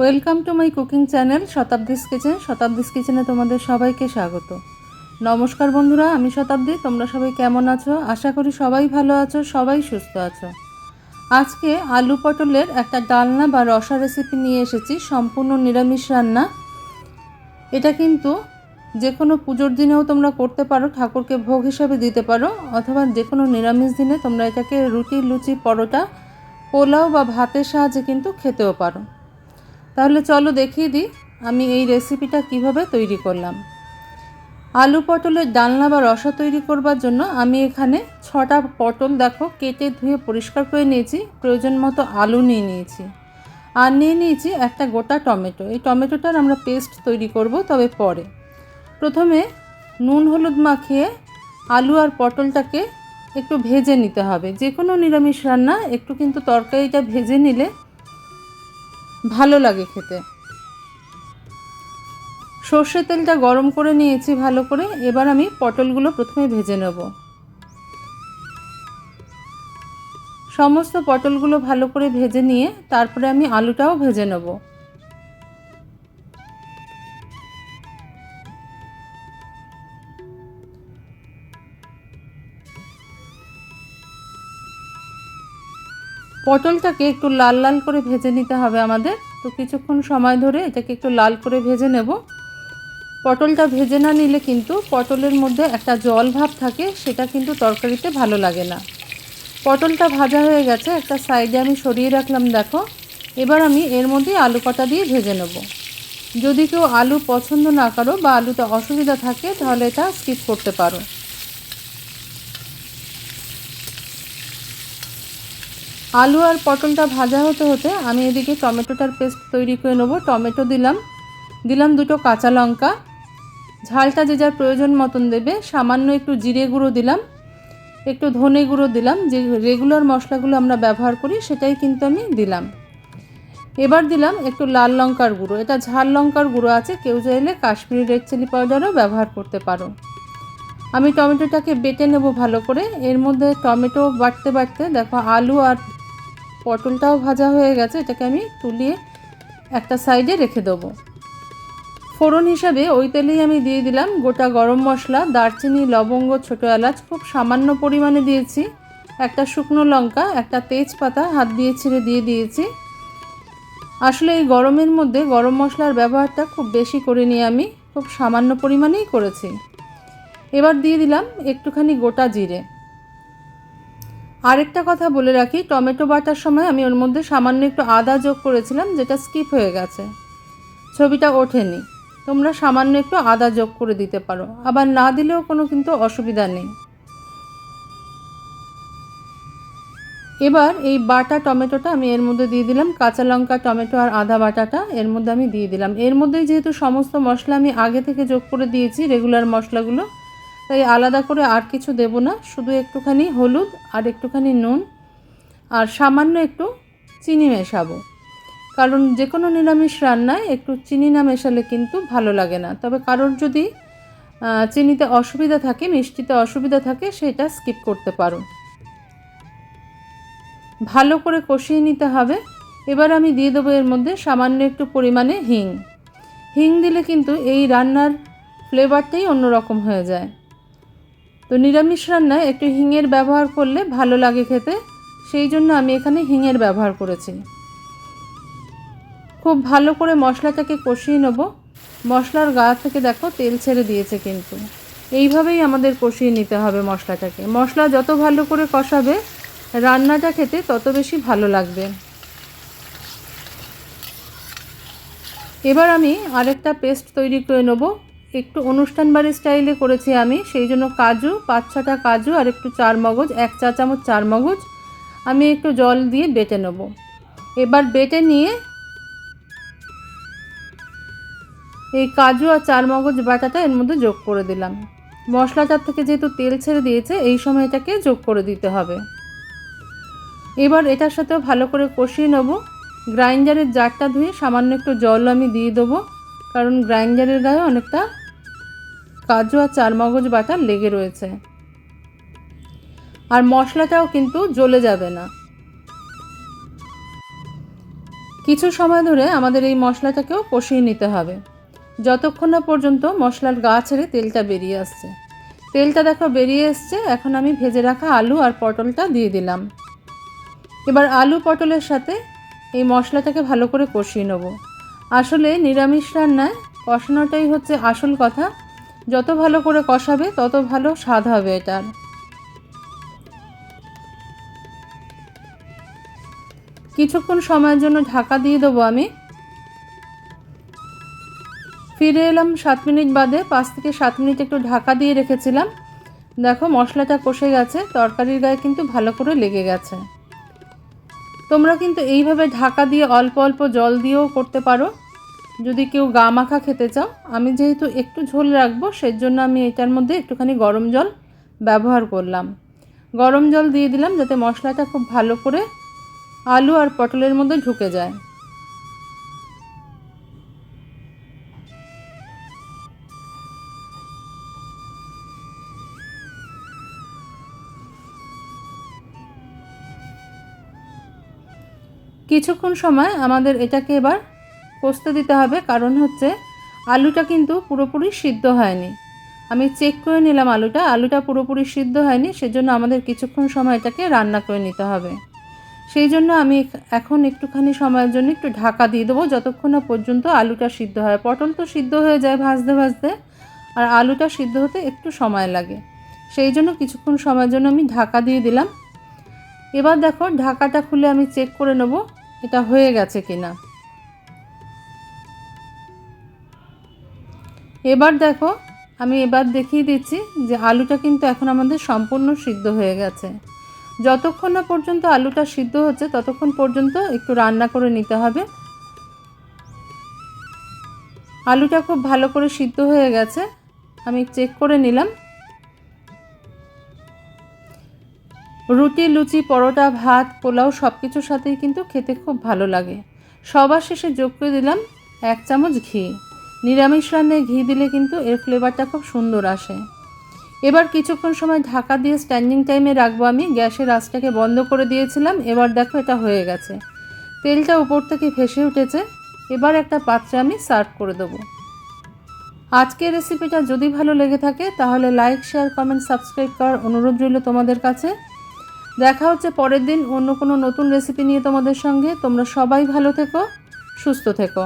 Welcome to my cooking channel Shatabdi's kitchen. Shatabdi's কিচেনে তোমাদের সবাইকে স্বাগত। নমস্কার বন্ধুরা, আমি শতাব্দী। তোমরা সবাই কেমন আছো? আশা করি সবাই ভালো আছো, সবাই সুস্থ আছো। আজকে আলু পটলের একটা ডালনা বা রসা রেসিপি নিয়ে এসেছি, সম্পূর্ণ নিরামিষ রান্না। এটা কিন্তু যে কোনো পুজোর দিনেও তোমরা করতে পারো, ঠাকুরকে ভোগ হিসাবে দিতে পারো, অথবা যে কোনো নিরামিষ দিনে তোমরা এটাকে রুটি, লুচি, পরোটা, পোলাও বা ভাতের সাহায্যে কিন্তু খেতেও পারো। তাহলে চলো দেখিয়ে দিই আমি এই রেসিপিটা কীভাবে তৈরি করলাম। আলু পটলের ডালনা বা রসা তৈরি করবার জন্য আমি এখানে ছটা পটল দেখো কেটে ধুয়ে পরিষ্কার করে নিয়েছি, প্রয়োজন মতো আলু নিয়ে নিয়েছি। আর নিয়ে নিয়েছি একটা গোটা টমেটো। এই টমেটোটার আমরা পেস্ট তৈরি করব তবে পরে। প্রথমে নুন হলুদ মাখিয়ে আলু আর পটলটাকে একটু ভেজে নিতে হবে। যে কোনো নিরামিষ রান্না, একটু কিন্তু তরকারিটা ভেজে নিলে ভালো লাগে খেতে। সর্ষের তেলটা গরম করে নিয়েছি ভালো করে, এবার আমি পটলগুলো প্রথমে ভেজে নেব। সমস্ত পটলগুলো ভালো করে ভেজে নিয়ে তারপরে আমি আলুটাও ভেজে নেব। পটলটাকে একটু লাল লাল করে ভেজে নিতে হবে আমাদের। তো কিছুক্ষণ সময় ধরে এটাকে একটু লাল করে ভেজে নেব। পটলটা ভেজে না নিলে কিন্তু পটলের মধ্যে একটা জল ভাব থাকে, সেটা কিন্তু তরকারিতে ভালো লাগে না। পটলটা ভাজা হয়ে গেছে, একটা সাইডে আমি সরিয়ে রাখলাম, দেখো। এবার আমি এর মধ্যে আলু কটা দিয়ে ভেজে নেব। যদি কেউ আলু পছন্দ না করো বা আলুতে অসুবিধা থাকে, তাহলে এটা স্কিপ করতে পারো। আলু আর পটলটা ভাজা হতে হতে আমি এদিকে টমেটোটার পেস্ট তৈরি করে নেব। টমেটো দিলাম। দিলাম দুটো কাঁচা লঙ্কা। ঝালটা যে যার প্রয়োজন মতন দেবে। সামান্য একটু জিরে গুঁড়ো দিলাম। একটু ধনে গুঁড়ো দিলাম। যে রেগুলার মশলাগুলো আমরা ব্যবহার করি, সেটাই কিন্তু আমি দিলাম। এবার দিলাম একটু লাল লঙ্কার গুঁড়ো। এটা ঝাল লঙ্কার গুঁড়ো আছে। কেউ চাইলে কাশ্মীরি রেড চিলি পাউডারও ব্যবহার করতে পারো। আমি টমেটোটাকে বেটে নেব ভালো করে। এর মধ্যে টমেটো বাটতে বাটতে দেখো আলু আর পটলটাও ভাজা হয়ে গেছে, এটাকে আমি তুলিয়ে একটা সাইডে রেখে দেবো। ফোড়ন হিসাবে ওই তেলেই আমি দিয়ে দিলাম গোটা গরম মশলা, দারচিনি, লবঙ্গ, ছোটো এলাচ, খুব সামান্য পরিমাণে দিয়েছি। একটা শুকনো লঙ্কা, একটা তেজপাতা, হাত দিয়ে ছিঁড়ে দিয়ে দিয়েছি। আসলে এই গরমের মধ্যে গরম মশলার ব্যবহারটা খুব বেশি করিনি আমি, খুব সামান্য পরিমাণেই করেছি। এবার দিয়ে দিলাম একটুখানি গোটা জিরে। আরেকটা কথা বলে রাখি, টমেটো বাটার সময় আমি ওর মধ্যে সামান্য একটু আদা যোগ করেছিলাম, যেটা স্কিপ হয়ে গেছে। ছবিটা ওঠেনি। তোমরা সামান্য একটু আদা যোগ করে দিতে পারো। আবার না দিলেও কোনো কিন্তু অসুবিধা নেই। এবার এই বাটা টমেটোটা আমি এর মধ্যে দিয়ে দিলাম। কাঁচা লঙ্কা, টমেটো আর আদা বাটাটা এর মধ্যে আমি দিয়ে দিলাম। এর মধ্যে যেহেতু সমস্ত মশলা আমি আগে থেকে যোগ করে দিয়েছি রেগুলার মশলাগুলো তাই আলাদা করে আর কিছু দেব না, শুধু একটুখানি হলুদ আর একটুখানি নুন আর সামান্য একটু চিনি মেশাবো। কারণ যে কোনো নিরামিষ রান্নায় একটু চিনি না মেশালে কিন্তু ভালো লাগে না। তবে কারোর যদি চিনিতে অসুবিধা থাকে, মিষ্টিতে অসুবিধা থাকে, সেটা স্কিপ করতে পারো। ভালো করে কষিয়ে নিতে হবে। এবার আমি দিয়ে দেবো এর মধ্যে সামান্য একটু পরিমাণে হিং। হিং দিলে কিন্তু এই রান্নার ফ্লেভারটাই অন্যরকম হয়ে যায়। তো নিরামিষ রান্নায় একটু হিঙের ব্যবহার করলে ভালো লাগে খেতে। সেই জন্য আমি এখানে হিঙের ব্যবহার করেছি। খুব ভালো করে মশলাটাকে কষিয়ে নেব। মশলার গা থেকে দেখো তেল ছেড়ে দিয়েছে কিন্তু। এইভাবেই আমাদের কষিয়ে নিতে হবে মশলাটাকে। মশলা যত ভালো করে কষাবে, রান্নাটা খেতে তত বেশি ভালো লাগবে। এবার আমি আরেকটা পেস্ট তৈরি করে নেব। একটু অনুষ্ঠান বাড়ির স্টাইলে করেছি আমি, সেই জন্য কাজু, পাঁচ ছটা কাজু আর একটু চার মগজ, এক চা চামচ চার মগজ আমি একটু জল দিয়ে বেটে নেব। এবার বেটে নিয়ে এই কাজু আর চার মগজ বাটাটা এর মধ্যে যোগ করে দিলাম। মশলাটার থেকে যেহেতু তেল ছেড়ে দিয়েছে, এই সময় এটাকে যোগ করে দিতে হবে। এবার এটার সাথেও ভালো করে কষিয়ে নেব। গ্রাইন্ডারের জারটা ধুয়ে সামান্য একটু জল আমি দিয়ে দেবো, কারণ গ্রাইন্ডারের গায়ে অনেকটা কাজু আর চার মগজ বাটা লেগে রয়েছে। আর মশলাটাও কিন্তু জ্বলে যাবে না। কিছু সময় ধরে আমাদের এই মশলাটাকেও কষিয়ে নিতে হবে। যতক্ষণ না পর্যন্ত মশলার গা ছেড়ে তেলটা বেরিয়ে আসছে। তেলটা দেখো বেরিয়ে এসছে, এখন আমি ভেজে রাখা আলু আর পটলটা দিয়ে দিলাম। এবার আলু পটলের সাথে এই মশলাটাকে ভালো করে কষিয়ে নেব। আসলে নিরামিষ রান্নায় কষানোটাই হচ্ছে আসল কথা। যত ভালো করে কষাবে, তত ভালো স্বাদ হবে এটার। কিছুক্ষণ সময়ের জন্য ঢাকা দিয়ে দেবো আমি। ফিরে এলাম সাত মিনিট বাদে, পাঁচ থেকে সাত মিনিট একটু ঢাকা দিয়ে রেখেছিলাম। দেখো মশলাটা কষে গেছে, তরকারির গায়ে কিন্তু ভালো করে লেগে গেছে। তোমরা কিন্তু এইভাবে ঢাকা দিয়ে অল্প অল্প জল দিয়েও করতে পারো। যদি কেউ গা মাখা খেতে চাও, আমি যেহেতু একটু ঝোল রাখব, সেজন্য আমি এটার মধ্যে একটুখানি গরম জল ব্যবহার করলাম। গরম জল দিয়ে দিলাম যাতে মশলাটা খুব ভালো করে আলু আর পটলের মধ্যে ঢুকে যায়। কিছুক্ষণ সময় আমাদের এটাকে এবার কষতে দিতে হবে, কারণ হচ্ছে আলুটা কিন্তু পুরোপুরি সিদ্ধ হয়নি। আমি চেক করে নিলাম আলুটা আলুটা পুরোপুরি সিদ্ধ হয়নি, সেজন্য আমাদের কিছুক্ষণ সময় এটাকে রান্না করে নিতে হবে। সেই জন্য আমি এখন একটুখানি সময়ের জন্য একটু ঢাকা দিয়ে দেবো, যতক্ষণ না পর্যন্ত আলুটা সিদ্ধ হয়। পটল তো সিদ্ধ হয়ে যায় ভাজতে ভাজতে, আর আলুটা সিদ্ধ হতে একটু সময় লাগে। সেই জন্য কিছুক্ষণ সময়ের জন্য আমি ঢাকা দিয়ে দিলাম। এবার দেখো, ঢাকাটা খুলে আমি চেক করে নেব, এটা হয়ে গেছে কিনা। এবার দেখো, আমি এবার দেখিয়ে দিচ্ছি যে আলুটা কিন্তু এখন আমাদের সম্পূর্ণ সিদ্ধ হয়ে গেছে। যতক্ষণ না পর্যন্ত আলুটা সিদ্ধ হচ্ছে, ততক্ষণ পর্যন্ত একটু রান্না করে নিতে হবে। আলুটা খুব ভালো করে সিদ্ধ হয়ে গেছে। আমি চেক করে নিলাম। রুটি, লুচি, পরোটা, ভাত, পোলাও সব কিছুর সাথেই কিন্তু খেতে খুব ভালো লাগে। সবার শেষে যোগ করে দিলাম এক চামচ ঘি। নিরামিষ রান্নায় ঘি দিলে কিন্তু এর ফ্লেভারটা খুব সুন্দর আসে। এবার কিছুক্ষণ সময় ঢাকা দিয়ে স্ট্যান্ডিং টাইমে রাখব আমি। গ্যাসের আঁচটাকে বন্ধ করে দিয়েছিলাম। এবার দেখো এটা হয়ে গেছে। তেলটা উপর থেকে ভেসে উঠেছে। এবার একটা পাত্রে আমি সার্ভ করে দেবো। আজকের রেসিপিটা যদি ভালো লেগে থাকে, তাহলে লাইক শেয়ার কমেন্ট সাবস্ক্রাইব করার অনুরোধ রইল তোমাদের কাছে। দেখা হচ্ছে পরের দিন অন্য কোনো নতুন রেসিপি নিয়ে তোমাদের সঙ্গে। তোমরা সবাই ভালো থেকো, সুস্থ থেকো।